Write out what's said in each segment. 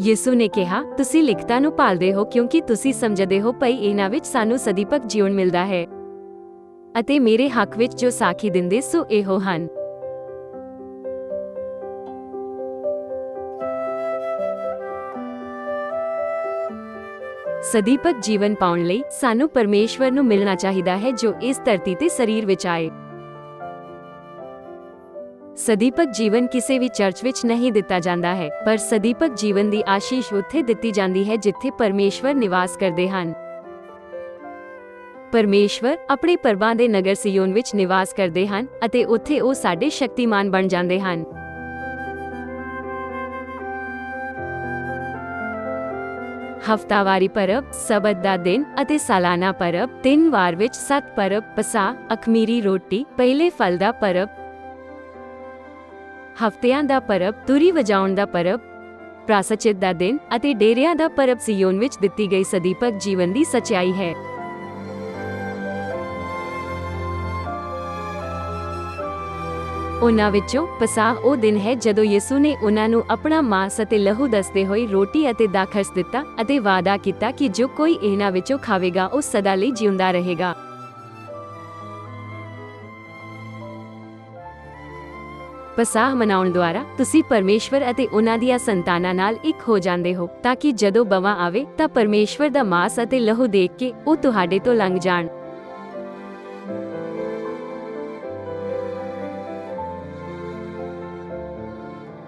ਯਿਸੂ ਨੇ ਕਿਹਾ, ਤੁਸੀਂ ਲਿਖਤਾਂ ਨੂੰ ਭਾਲਦੇ ਹੋ ਕਿਉਂਕਿ ਤੁਸੀਂ ਸਮਝਦੇ ਹੋ ਭਈ ਇਹਨਾਂ ਵਿੱਚ ਸਾਨੂੰ ਸਦੀਪਕ ਜੀਵਨ ਮਿਲਦਾ ਹੈ ਅਤੇ ਮੇਰੇ ਹੱਕ ਵਿੱਚ ਜੋ ਸਾਖੀ ਦਿੰਦੇ ਸੋ ਇਹੋ ਹਨ। ਸਦੀਪਕ ਜੀਵਨ ਪਾਉਣ ਲਈ ਸਾਨੂੰ ਪਰਮੇਸ਼ਵਰ ਨੂੰ ਮਿਲਣਾ ਚਾਹੀਦਾ ਹੈ ਜੋ ਇਸ ਧਰਤੀ ਤੇ ਸਰੀਰ ਵਿੱਚ ਆਏ। ਸਦੀਪਕ ਜੀਵਨ ਕਿਸੇ ਵੀ ਚਰਚ ਵਿੱਚ ਨਹੀਂ ਦਿੱਤਾ ਜਾਂਦਾ ਹੈ, ਪਰ ਸਦੀਪਕ ਜੀਵਨ ਦੀ ਆਸ਼ੀਸ਼ ਉੱਥੇ ਦਿੱਤੀ ਜਾਂਦੀ ਹੈ ਜਿੱਥੇ ਪਰਮੇਸ਼ਵਰ ਨਿਵਾਸ ਕਰਦੇ ਹਨ। ਪਰਮੇਸ਼ਵਰ ਆਪਣੇ ਪਰਬਾਂ ਦੇ ਨਗਰ ਸਿਯੋਨ ਵਿੱਚ ਨਿਵਾਸ ਕਰਦੇ ਹਨ ਅਤੇ ਉੱਥੇ ਉਹ ਸਾਡੇ ਸ਼ਕਤੀਮਾਨ ਬਣ ਜਾਂਦੇ ਹਨ। ਹਫਤਾਵਾਰੀ ਪਰਬ, ਸਬਤ ਦਾ ਦਿਨ ਅਤੇ ਸਾਲਾਨਾ ਪਰਬ, ਤਿੰਨ ਵਾਰ ਵਿੱਚ ਸੱਤ ਪਰਬ ਪਸਾ ਅਖਮੀਰੀ ਰੋਟੀ, ਪਹਿਲੇ ਫਲ ਦਾ ਪਰਬ ਹਫਤਿਆਂ ਦਾ ਪਰਬ ਤੁਰੀ ਵਜਾਉਣ ਦਾ ਪਰਬ, ਪ੍ਰਾਸਚਿਤ ਦਾ ਦਿਨ ਅਤੇ ਡੇਰਿਆਂ ਦਾ ਪਰਬ ਸਿਯੋਨ ਵਿੱਚ ਦਿੱਤੀ ਗਈ ਸਦੀਪਕ ਜੀਵਨ ਦੀ ਸਚਾਈ ਹੈ। ਉਹਨਾਂ ਵਿੱਚੋਂ ਪਸਾਹ ਉਹ ਦਿਨ ਹੈ ਜਦੋਂ ਯਿਸੂ ਨੇ ਉਹਨਾਂ ਨੂੰ ਆਪਣਾ ਮਾਸ ਅਤੇ ਲਹੂ ਦੱਸਦੇ ਹੋਏ ਰੋਟੀ ਅਤੇ ਦਾਖਰਸ ਦਿੱਤਾ ਅਤੇ ਵਾਅਦਾ ਕੀਤਾ ਕਿ ਜੋ ਕੋਈ ਇਹਨਾਂ ਵਿੱਚੋਂ ਖਾਵੇਗਾ ਉਹ ਸਦਾ ਲਈ ਜਿਉਂਦਾ ਰਹੇਗਾ। ਪਸਾਹ ਮਨਾਉਣ ਦੁਆਰਾ ਤੁਸੀਂ ਪਰਮੇਸ਼ਵਰ ਅਤੇ ਉਹਨਾਂ ਦੀਆਂ ਸੰਤਾਨਾਂ ਨਾਲ ਇੱਕ ਹੋ ਜਾਂਦੇ ਹੋ, ਤਾਂ ਕਿ ਜਦੋਂ ਬਵਾ ਆਵੇ ਤਾਂ ਪਰਮੇਸ਼ਵਰ ਦਾ ਮਾਸ ਅਤੇ ਲਹੂ ਦੇਖ ਕੇ ਉਹ ਤੁਹਾਡੇ ਤੋਂ ਲੰਘ ਜਾਣ।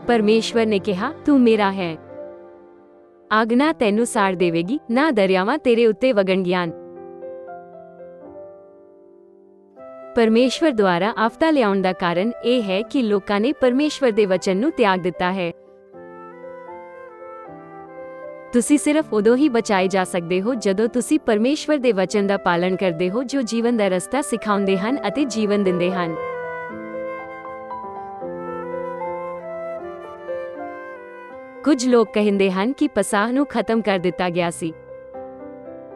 ਪਰਮੇਸ਼ਵਰ ਨੇ ਕਿਹਾ, ਤੂੰ ਮੇਰਾ ਹੈ। ਆਗਨਾ ਤੈਨੂੰ ਸਾੜ ਦੇਵੇਗੀ, ਨਾ ਦਰਿਆਵਾਂ ਤੇਰੇ ਉੱਤੇ ਵਗਣਗੀਆਂ ਪਰਮੇਸ਼ਵਰ ਦੁਆਰਾ ਆਫਤਾ ਲਿਆਉਣ ਦਾ ਕਾਰਨ ਇਹ ਹੈ ਕਿ ਲੋਕਾਂ ਨੇ ਪਰਮੇਸ਼ਵਰ ਦੇ ਵਚਨ ਨੂੰ ਤਿਆਗ ਦਿੱਤਾ ਹੈ। ਤੁਸੀਂ ਸਿਰਫ ਉਦੋਂ ਹੀ ਬਚਾਏ ਜਾ ਸਕਦੇ ਹੋ ਜਦੋਂ ਤੁਸੀਂ ਪਰਮੇਸ਼ਵਰ ਦੇ ਵਚਨ ਦਾ ਪਾਲਣ ਕਰਦੇ ਹੋ ਜੋ ਜੀਵਨ ਦਾ ਰਸਤਾ ਸਿਖਾਉਂਦੇ ਹਨ ਅਤੇ ਜੀਵਨ ਦਿੰਦੇ ਹਨ। ਕੁਝ ਲੋਕ ਕਹਿੰਦੇ ਹਨ ਕਿ ਪਸਾਹ ਨੂੰ ਖਤਮ ਕਰ ਦਿੱਤਾ ਗਿਆ ਸੀ।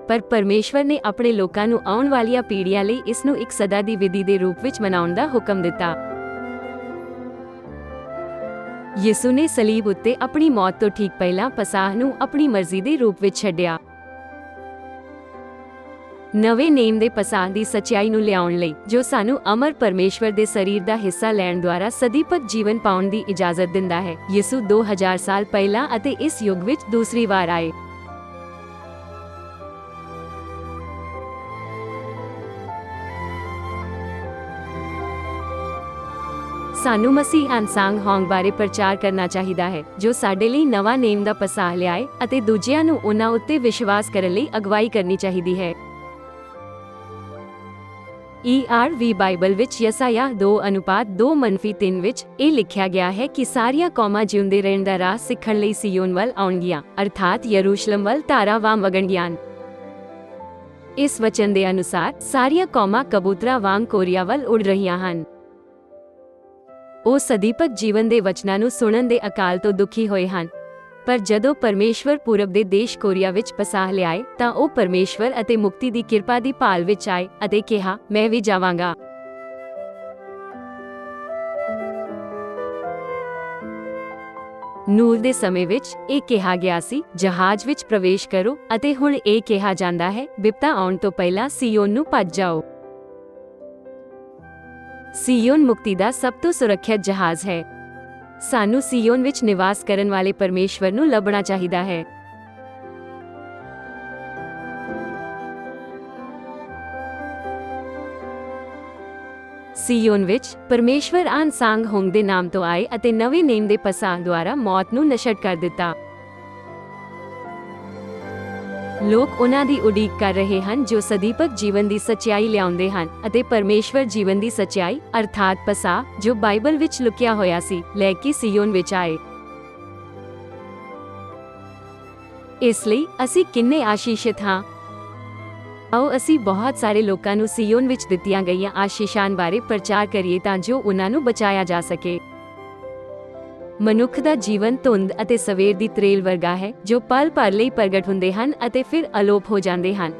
ਪਰ ਪਰਮੇਸ਼ਵਰ ਨੇ ਆਪਣੇ ਲੋਕਾਂ ਨੂੰ ਆਉਣ ਵਾਲੀਆਂ ਪੀੜ੍ਹੀਆਂ ਲਈ ਇਸ ਨੂੰ ਇੱਕ ਸਦਾ ਦੀ ਵਿਧੀ ਦੇ ਰੂਪ ਵਿੱਚ ਮਨਾਉਣ ਦਾ ਹੁਕਮ ਦਿੱਤਾ। ਯਿਸੂ ਨੇ ਸਲੀਬ ਉੱਤੇ ਆਪਣੀ ਮੌਤ ਤੋਂ ਠੀਕ ਪਹਿਲਾਂ ਪਸਾਹ ਨੂੰ ਆਪਣੀ ਮਰਜ਼ੀ ਦੇ ਰੂਪ ਵਿੱਚ ਛੱਡਿਆ। ਨਵੇਂ ਨੇਮ ਦੇ ਪਸਾਹ ਦੀ ਸਚਾਈ ਨੂੰ ਲਿਆਉਣ ਲਈ, ਜੋ ਸਾਨੂੰ ਅਮਰ ਪਰਮੇਸ਼ਵਰ ਦੇ ਸਰੀਰ ਦਾ ਹਿੱਸਾ ਲੈਣ ਦੁਆਰਾ ਸਦੀਪਕ ਜੀਵਨ ਪਾਉਣ ਦੀ ਇਜਾਜ਼ਤ ਦਿੰਦਾ ਹੈ। ਯਿਸੂ 2000 ਸਾਲ ਪਹਿਲਾਂ ਅਤੇ ਇਸ ਯੁੱਗ ਵਿੱਚ ਦੂਸਰੀ ਵਾਰ ਆਏ। ਸਾਨੂੰ ਮਸੀਹ ਅਨਸਾਂਗ ਹੋਂਗ ਬਾਰੇ ਪ੍ਰਚਾਰ ਕਰਨਾ ਚਾਹੀਦਾ ਹੈ, ਜੋ ਸਾਡੇ ਲਈ ਨਵਾਂ ਨੇਮ ਦਾ ਪਸਾਹ ਲਿਆਏ ਅਤੇ ਦੂਜਿਆਂ ਨੂੰ ਉਹਨਾਂ ਉੱਤੇ ਵਿਸ਼ਵਾਸ ਕਰਨ ਲਈ ਅਗਵਾਈ ਕਰਨੀ ਚਾਹੀਦੀ ਹੈ। ERV ਬਾਈਬਲ ਵਿੱਚ ਯਸਾਇਆ 2 ਅਨੁਪਾਤ 2 ਮਨਫੀ 3 ਵਿੱਚ ਇਹ ਲਿਖਿਆ ਗਿਆ ਹੈ ਕਿ ਸਾਰੀਆਂ ਕੌਮਾਂ ਜਿਉਂਦੇ ਰਹਿਣ ਦਾ ਰਾਹ ਸਿੱਖਣ ਲਈ ਸਿਯੋਨ ਵੱਲ ਆਉਣਗੀਆਂ, ਅਰਥਾਤ ਯਰੂਸ਼ਲਮ ਵੱਲ ਤਾਰਾਵਾਂ ਵਗਣਗੀਆਂ ਇਸ ਵਚਨ ਦੇ ਅਨੁਸਾਰ ਸਾਰੀਆਂ ਕੌਮਾਂ ਕਬੂਤਰਾਂ ਵਾਂਗ ਕੋਰੀਆ ਵੱਲ ਉੜ ਰਹੀਆਂ ਹਨ। ਉਹ ਸਦੀਪਕ ਜੀਵਨ ਦੇ ਵਚਨਾਂ ਨੂੰ ਸੁਣਨ ਦੇ ਅਕਾਲ ਤੋਂ ਦੁਖੀ ਹੋਏ ਹਨ। ਪਰ ਜਦੋਂ ਪਰਮੇਸ਼ਵਰ ਪੂਰਬ ਦੇ ਦੇਸ਼ ਕੋਰੀਆ ਵਿੱਚ ਪਸਾਹ ਲਿਆਏ, ਤਾਂ ਉਹ ਪਰਮੇਸ਼ਵਰ ਅਤੇ ਮੁਕਤੀ ਦੀ ਕਿਰਪਾ ਦੀ ਭਾਲ ਵਿੱਚ ਆਏ ਅਤੇ ਕਿਹਾ, ਮੈਂ ਵੀ ਜਾਵਾਂਗਾ। ਨੂਰ ਦੇ ਸਮੇਂ ਵਿੱਚ ਇਹ ਕਿਹਾ ਗਿਆ ਸੀ, ਜਹਾਜ਼ ਵਿੱਚ ਪ੍ਰਵੇਸ਼ ਕਰੋ ਅਤੇ ਹੁਣ ਇਹ ਕਿਹਾ ਜਾਂਦਾ ਹੈ, ਬਿਪਤਾ ਆਉਣ ਤੋਂ ਪਹਿਲਾਂ ਸੀਯੋਨ ਨੂੰ ਭੱਜ ਜਾਓ। ਸੀਯੋਨ ਮੁਕਤੀ ਦਾ ਸਭ ਤੋਂ ਸੁਰੱਖਿਅਤ ਜਹਾਜ਼ ਹੈ। ਸਾਨੂੰ ਸੀਯੋਨ ਵਿੱਚ ਨਿਵਾਸ ਕਰਨ ਵਾਲੇ ਪਰਮੇਸ਼ਵਰ ਨੂੰ ਲੱਭਣਾ ਚਾਹੀਦਾ ਹੈ। ਸੀਯੋਨ ਵਿੱਚ ਪਰਮੇਸ਼ਵਰ ਆਨਸਾਂਗ ਹੋਂਗ ਦੇ ਨਾਮ ਤੋਂ ਆਏ ਅਤੇ ਨਵੇਂ ਨੇਮ ਦੇ ਪਸਾਹ ਦੁਆਰਾ ਮੌਤ ਨੂੰ ਨਸ਼ਟ ਕਰ ਦਿੱਤਾ। ਲੋਕ ਉਹਨਾਂ ਦੀ ਉਡੀਕ ਕਰ ਰਹੇ ਹਨ ਜੋ ਸਦੀਪਕ ਜੀਵਨ ਦੀ ਸਚਾਈ ਲਿਆਉਂਦੇ ਹਨ ਅਤੇ ਪਰਮੇਸ਼ਵਰ ਜੀਵਨ ਦੀ ਸਚਾਈ, ਅਰਥਾਤ ਪਸਾ, ਜੋ ਬਾਈਬਲ ਵਿੱਚ ਲੁਕਿਆ ਹੋਇਆ ਸੀ, ਲੈ ਕੇ ਸੀਯੋਨ ਵਿੱਚ ਆਏ। ਇਸ ਲਈ ਅਸੀਂ ਕਿੰਨੇ ਆਸ਼ੀਸ਼ਿਤ ਹਾਂ। ਆਓ ਅਸੀਂ ਬਹੁਤ ਸਾਰੇ ਲੋਕਾਂ ਨੂੰ ਸੀਯੋਨ ਵਿੱਚ ਦਿੱਤੀਆਂ ਗਈਆਂ ਆਸ਼ੀਸ਼ਾਂ ਬਾਰੇ ਪ੍ਰਚਾਰ ਕਰੀਏ ਤਾਂ ਜੋ ਉਹਨਾਂ ਨੂੰ ਬਚਾਇਆ ਜਾ ਸਕੇ। ਮਨੁੱਖ ਦਾ ਜੀਵਨ ਧੁੰਦ ਅਤੇ ਸਵੇਰ ਦੀ ਤਰੇਲ ਵਰਗਾ ਹੈ, ਜੋ ਪਲ ਭਰ ਲਈ ਪ੍ਰਗਟ ਹੁੰਦੇ ਹਨ ਅਤੇ ਫਿਰ ਅਲੋਪ ਹੋ ਜਾਂਦੇ ਹਨ।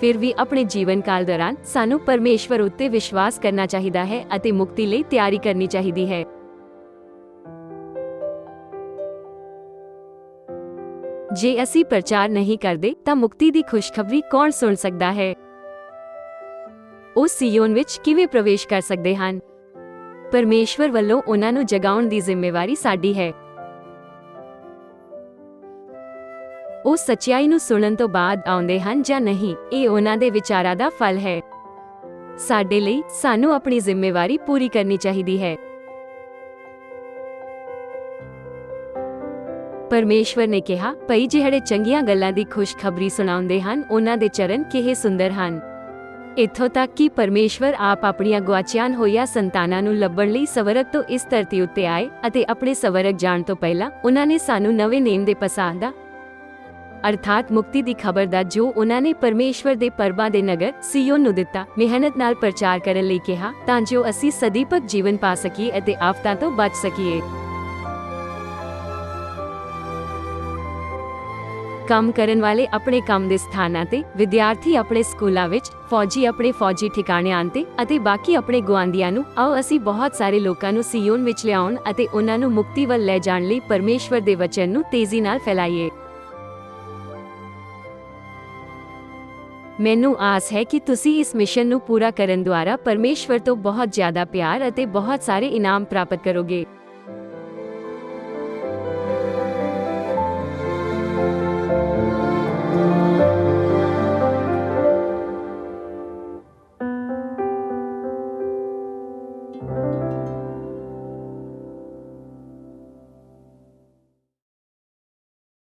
ਫਿਰ ਵੀ ਆਪਣੇ ਜੀਵਨ ਕਾਲ ਦੌਰਾਨ ਸਾਨੂੰ ਪਰਮੇਸ਼ਵਰ ਉੱਤੇ ਵਿਸ਼ਵਾਸ ਕਰਨਾ ਚਾਹੀਦਾ ਹੈ ਅਤੇ ਮੁਕਤੀ ਲਈ ਤਿਆਰੀ ਕਰਨੀ ਚਾਹੀਦੀ ਹੈ। ਜੇ ਅਸੀਂ ਪ੍ਰਚਾਰ ਨਹੀਂ ਕਰਦੇ, ਤਾਂ ਮੁਕਤੀ ਦੀ ਖੁਸ਼ਖਬਰੀ ਕੌਣ ਸੁਣ ਸਕਦਾ ਹੈ? ਉਹ ਸੀਯੋਨ ਵਿੱਚ ਕਿਵੇਂ ਪ੍ਰਵੇਸ਼ ਕਰ ਸਕਦੇ ਹਨ? ਪਰਮੇਸ਼ਵਰ ਵੱਲੋਂ ਉਹਨਾਂ ਨੂੰ ਜਗਾਉਣ ਦੀ ਜ਼ਿੰਮੇਵਾਰੀ ਸਾਡੀ ਹੈ। ਉਹ ਸੱਚਾਈ ਨੂੰ ਸੁਣਨ ਤੋਂ ਬਾਅਦ ਆਉਂਦੇ ਹਨ ਜਾਂ ਨਹੀਂ, ਇਹ ਉਹਨਾਂ ਦੇ ਵਿਚਾਰਾਂ ਦਾ ਫਲ ਹੈ। ਸਾਡੇ ਲਈ ਸਾਨੂੰ ਆਪਣੀ ਜ਼ਿੰਮੇਵਾਰੀ ਪੂਰੀ ਕਰਨੀ ਚਾਹੀਦੀ ਹੈ। ਪਰਮੇਸ਼ਵਰ ਨੇ ਕਿਹਾ, ਭਈ ਜਿਹੜੇ ਚੰਗੀਆਂ ਗੱਲਾਂ ਦੀ ਖੁਸ਼ਖਬਰੀ ਸੁਣਾਉਂਦੇ ਹਨ, ਉਹਨਾਂ ਦੇ ਚਰਨ ਕਿਹੇ ਸੁੰਦਰ ਹਨ। ਇੱਥੋਂ ਤੱਕ ਕਿ ਪਰਮੇਸ਼ਵਰ ਆਪ ਆਪਣੀਆਂ ਗੁਆਚੀਆਂ ਹੋਈਆਂ ਸੰਤਾਨਾਂ ਨੂੰ ਲੱਭਣ ਲਈ ਸਵਰਗ ਤੋਂ ਇਸ ਧਰਤੀ ਉੱਤੇ ਆਏ ਅਤੇ ਆਪਣੇ ਸਵਰਗ ਜਾਣ ਤੋਂ ਪਹਿਲਾਂ ਉਹਨਾਂ ਨੇ ਸਾਨੂੰ ਨਵੇਂ ਨੇਮ ਦੇ ਪਸਾਹਦਾ ਅਰਥਾਤ ਮੁਕਤੀ ਦੀ ਖਬਰ ਦਾ ਜੋ ਉਹਨਾਂ ਨੇ ਪਰਮੇਸ਼ਵਰ ਦੇ ਪਰਬਾਂ ਦੇ ਨਗਰ ਸੀਯੋਨ ਨੂੰ ਦਿੱਤਾ, ਮਿਹਨਤ ਨਾਲ ਪ੍ਰਚਾਰ ਕਰਨ ਲਈ ਕਿਹਾ, ਤਾਂ ਜੋ ਅਸੀਂ ਸਦੀਪਕ ਜੀਵਨ ਪਾ ਸਕੀਏ ਅਤੇ ਆਫਤਾਂ ਤੋਂ ਬਚ ਸਕੀਏ। ਕੰਮ ਕਰਨ ਵਾਲੇ ਆਪਣੇ ਕੰਮ ਦੇ ਸਥਾਨਾਂ ਤੇ, ਵਿਦਿਆਰਥੀ ਆਪਣੇ ਸਕੂਲਾਂ ਵਿੱਚ, ਫੌਜੀ ਆਪਣੇ ਫੌਜੀ ਠਿਕਾਣਿਆਂ ਤੇ ਅਤੇ ਬਾਕੀ ਆਪਣੇ ਗੁਆਂਢੀਆਂ ਨੂੰ, ਆਓ ਅਸੀਂ ਬਹੁਤ ਸਾਰੇ ਲੋਕਾਂ ਨੂੰ ਸੀਯੋਨ ਵਿੱਚ ਲਿਆਉਣ ਅਤੇ ਉਹਨਾਂ ਨੂੰ ਮੁਕਤੀ ਵੱਲ ਲੈ ਜਾਣ ਲਈ ਪਰਮੇਸ਼ਵਰ ਦੇ ਵਚਨ ਨੂੰ ਤੇਜ਼ੀ ਨਾਲ ਫੈਲਾਈਏ। ਮੈਨੂੰ ਆਸ ਹੈ ਕਿ ਤੁਸੀਂ ਇਸ ਮਿਸ਼ਨ ਨੂੰ ਪੂਰਾ ਕਰਨ ਦੁਆਰਾ ਪਰਮੇਸ਼ਵਰ ਤੋਂ ਬਹੁਤ ਜ਼ਿਆਦਾ ਪਿਆਰ ਅਤੇ ਬਹੁਤ ਸਾਰੇ ਇਨਾਮ ਪ੍ਰਾਪਤ ਕਰੋਗੇ।